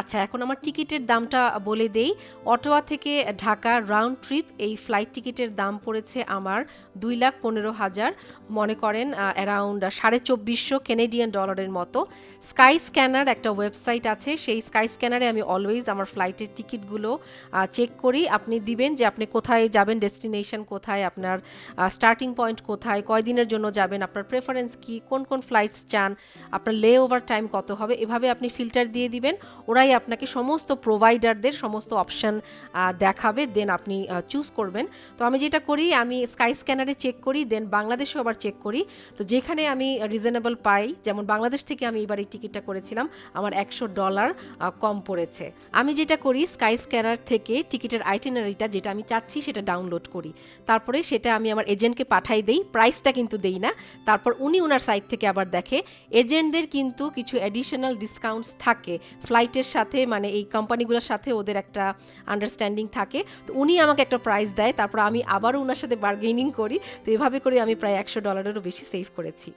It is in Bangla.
আচ্ছা এখন আমার টিকিটের দামটা বলে দেই। অটোয়া থেকে ঢাকা রাউন্ড ট্রিপ এই ফ্লাইট টিকিটের দাম পড়েছে আমার দুই লাখ পনেরো হাজার। মনে করেন অ্যারাউন্ড সাড়ে চব্বিশশো কেনেডিয়ান ডলারের মতো। স্কাই স্ক্যানার একটা ওয়েবসাইট আছে, সেই স্কাই স্ক্যানারে আমি অলওয়েজ আমার ফ্লাইটের টিকিটগুলো চেক করি। আপনি দিবেন যে আপনি কোথায় যাবেন ডেস্টিনেশন কোথায়, আপনার স্টার্টিং পয়েন্ট কোথায় কয় দিনের জন্য যাবেন, আপনার প্রেফারেন্স কি, কোন কোন ফ্লাইটস চান, আপনার লে ওভার টাইম কত হবে, এভাবে আপনি ফিল্টার দিয়ে দিবেন। ওরাই আপনাকে সমস্ত প্রোভাইডারদের সমস্ত অপশান দেখাবে দেন আপনি চুজ করবেন। তো আমি যেটা করি, আমি স্কাই স্ক্যানারে চেক করি দেন বাংলাদেশেও আবার চেক করি। তো যেখানে আমি রিজনেবল পাই, যেমন বাংলাদেশ থেকে আমি এবার এই টিকিটটা করেছিলাম, আমার একশো ডলার কম পড়েছে। আমি যেটা করি স্কাই স্ক্যানার থেকে টিকিটের আইটেনারিটা যেটা আমি চাচ্ছি, সেটা ডাউনলোড করি। তারপরে সেটা আমি আমার এজেন্টকে পাঠাই দেই প্রাইসটা কিন্তু দেই না। তারপর উনি ওনার সাইট থেকে আবার দেখে এজেন্টদের কিন্তু কিছু অ্যাডিশনাল ডিসকাউন্টস থাকে। ফ্লাইটের সাথে মানে এই কোম্পানিগুলোর সাথে ওদের একটা আন্ডারস্ট্যান্ডিং থাকে। তো উনি আমাকে একটা প্রাইস দেয়, তারপর আমি আবারও ওনার সাথে বার্গেনিং করি। তো এভাবে করে আমি প্রায় একশো ডলারেরও বেশি সেভ করেছি।